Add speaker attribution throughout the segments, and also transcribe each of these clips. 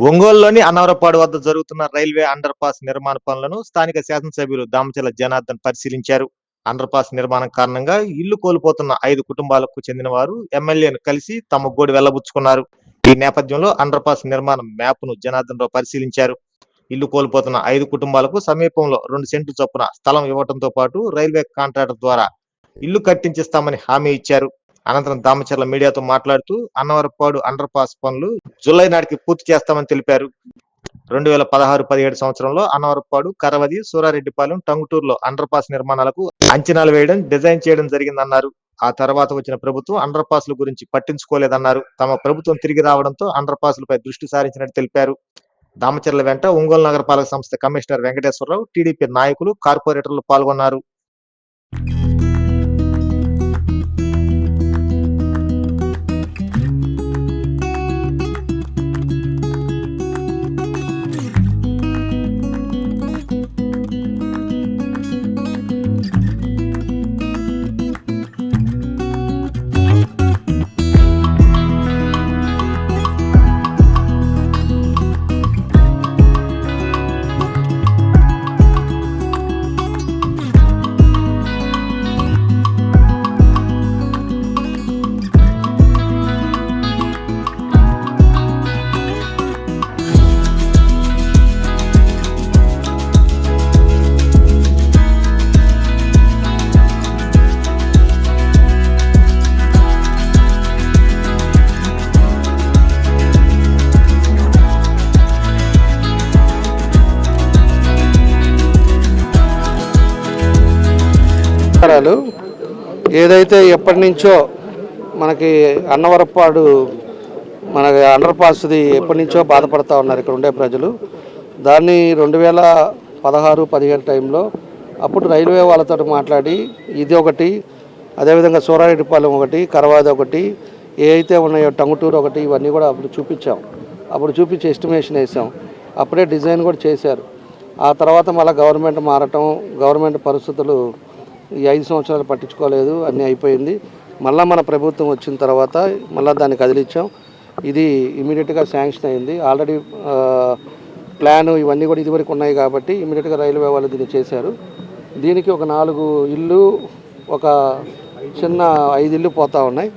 Speaker 1: ఒంగోలులోని అన్నవరపాడు వద్ద జరుగుతున్న రైల్వే అండర్ పాస్ నిర్మాణ పనులను స్థానిక శాసనసభ్యులు దామచల జనార్దన్ పరిశీలించారు. అండర్ పాస్ నిర్మాణం కారణంగా ఇల్లు కోల్పోతున్న ఐదు కుటుంబాలకు చెందిన వారు ఎమ్మెల్యేను కలిసి తమ గోడు వెళ్ళబుచ్చుకున్నారు. ఈ నేపథ్యంలో అండర్ పాస్ నిర్మాణం మ్యాప్ను జనార్దన్ రావు పరిశీలించారు. ఇల్లు కోల్పోతున్న ఐదు కుటుంబాలకు సమీపంలో రెండు సెంట్లు చొప్పున స్థలం ఇవ్వడంతో పాటు రైల్వే కాంట్రాక్టర్ ద్వారా ఇల్లు కట్టించిస్తామని హామీ ఇచ్చారు. అనంతరం దామచర్ల మీడియాతో మాట్లాడుతూ అన్నవరపాడు అండర్ పాస్ పనులు జులై నాటికి పూర్తి చేస్తామని తెలిపారు. రెండు వేల పదహారు పదిహేడు సంవత్సరంలో అన్నవరపాడు కరవది సూరారెడ్డిపాలెం టంగుటూరులో అండర్ పాస్ నిర్మాణాలకు అంచనాలు వేయడం డిజైన్ చేయడం జరిగిందన్నారు. ఆ తర్వాత వచ్చిన ప్రభుత్వం అండర్ పాస్ల గురించి పట్టించుకోలేదన్నారు. తమ ప్రభుత్వం తిరిగి రావడంతో అండర్ పాస్లపై దృష్టి సారించినట్టు తెలిపారు. దామచర్ల వెంట ఒంగోలు నగరపాలక సంస్థ కమిషనర్ వెంకటేశ్వరరావు టీడీపీ నాయకులు కార్పొరేటర్లు పాల్గొన్నారు.
Speaker 2: నమస్కారాలు ఏదైతే ఎప్పటి నుంచో మనకి అన్నవరపాడు మన అండర్ పాస్ది ఎప్పటి నుంచో బాధపడతా ఉన్నారు ఇక్కడ ఉండే ప్రజలు. దాన్ని రెండు వేల పదహారు పదిహేడు టైంలో అప్పుడు రైల్వే వాళ్ళతో మాట్లాడి ఇది ఒకటి అదేవిధంగా సూరారెడ్డిపాలెం ఒకటి కరవాది ఒకటి ఏ అయితే ఉన్నాయో టంగుటూరు ఒకటి ఇవన్నీ కూడా అప్పుడు చూపించాం. అప్పుడు చూపించి ఎస్టిమేషన్ వేసాం. అప్పుడే డిజైన్ కూడా చేశారు. ఆ తర్వాత మళ్ళీ గవర్నమెంట్ మారటం గవర్నమెంట్ పరిస్థితులు ఈ ఐదు సంవత్సరాలు పట్టించుకోలేదు అన్నీ అయిపోయింది. మళ్ళీ మన ప్రభుత్వం వచ్చిన తర్వాత మళ్ళీ దాన్ని కదిలించాం ఇది ఇమీడియట్గా శాంక్షన్ అయింది. ఆల్రెడీ ప్లాన్ ఇవన్నీ కూడా ఇదివరకు ఉన్నాయి కాబట్టి ఇమీడియట్గా రైల్వే వాళ్ళు దీన్ని చేశారు. దీనికి ఒక నాలుగు ఇల్లు ఒక చిన్న ఐదు ఇల్లు పోతూ ఉన్నాయి.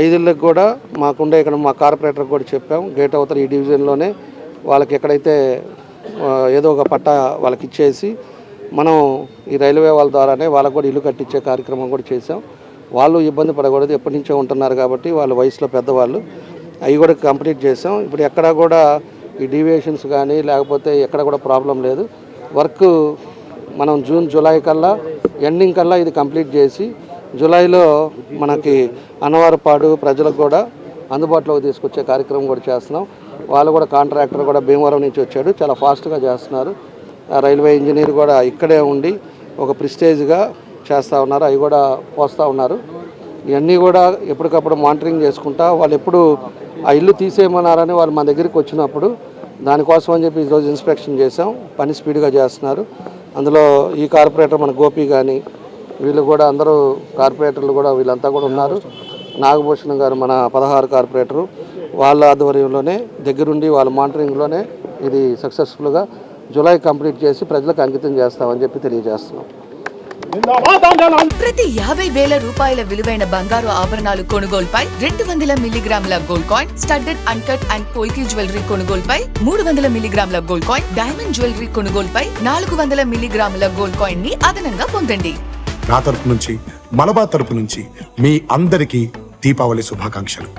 Speaker 2: ఐదు ఇళ్ళకి కూడా మాకుండే ఇక్కడ మా కార్పొరేటర్కి కూడా చెప్పాం. గేట్ అవతల ఈ డివిజన్లోనే వాళ్ళకి ఎక్కడైతే ఏదో ఒక పట్ట వాళ్ళకి ఇచ్చేసి మనం ఈ రైల్వే వాళ్ళ ద్వారానే వాళ్ళకు కూడా ఇల్లు కట్టించే కార్యక్రమం కూడా చేసాం వాళ్ళు ఇబ్బంది పడకూడదు. ఎప్పటి నుంచో ఉంటున్నారు కాబట్టి వాళ్ళ వయసులో పెద్దవాళ్ళు. అవి కూడా కంప్లీట్ చేసాం ఇప్పుడు ఎక్కడ కూడా ఈ డీవియేషన్స్ కానీ లేకపోతే ఎక్కడ కూడా ప్రాబ్లం లేదు. వర్క్ మనం జూన్ జూలై కల్లా ఎండింగ్ కల్లా ఇది కంప్లీట్ చేసి జూలైలో మనకి అన్నవారపాడు ప్రజలకు కూడా అందుబాటులోకి తీసుకొచ్చే కార్యక్రమం కూడా చేస్తున్నాం. వాళ్ళు కూడా కాంట్రాక్టర్ కూడా భీమవరం నుంచి వచ్చాడు. చాలా ఫాస్ట్గా చేస్తున్నారు. రైల్వే ఇంజనీర్ కూడా ఇక్కడే ఉండి ఒక ప్రిస్టేజ్గా చేస్తూ ఉన్నారు. అవి కూడా పోస్తూ ఉన్నారు. ఇవన్నీ కూడా ఎప్పటికప్పుడు మానిటరింగ్ చేసుకుంటా వాళ్ళు ఎప్పుడు ఆ ఇల్లు తీసేయమన్నారని వాళ్ళు మన దగ్గరికి వచ్చినప్పుడు దానికోసం అని చెప్పి ఈరోజు ఇన్స్పెక్షన్ చేసాం పని స్పీడ్గా చేస్తున్నారు. అందులో ఈ కార్పొరేటర్ మన గోపి కానీ వీళ్ళు కూడా అందరూ కార్పొరేటర్లు కూడా వీళ్ళంతా కూడా ఉన్నారు. నాగభూషణం గారు మన పదహారు కార్పొరేటరు వాళ్ళ ఆధ్వర్యంలోనే దగ్గరుండి వాళ్ళ మానిటరింగ్లోనే ఇది సక్సెస్ఫుల్గా జూలై కంప్లీట్ చేసి ప్రజలకు అంకితం చేస్తామని చెప్పి తెలియజేస్తున్నాం.
Speaker 3: ప్రతి యాభై వేల రూపాయల విలువైన బంగారు ఆభరణాలు కొనుగోలుపై రెండు వందల మిల్లీగ్రాముల gold coin studded uncut and polki jewellery కొనుగోలుపై మూడు వందల మిల్లీగ్రాముల గోల్డ్ కాయిన్ డైమండ్ జ్యువెలరీ కొనుగోలుపై నాలుగు వందల మిల్లీగ్రాముల గోల్డ్ కాయిన్ని అదనంగా పొందండి.
Speaker 4: నా తరపు నుంచి మలబా తరపు నుంచి మీ అందరికీ దీపావళి శుభాకాంక్షలు.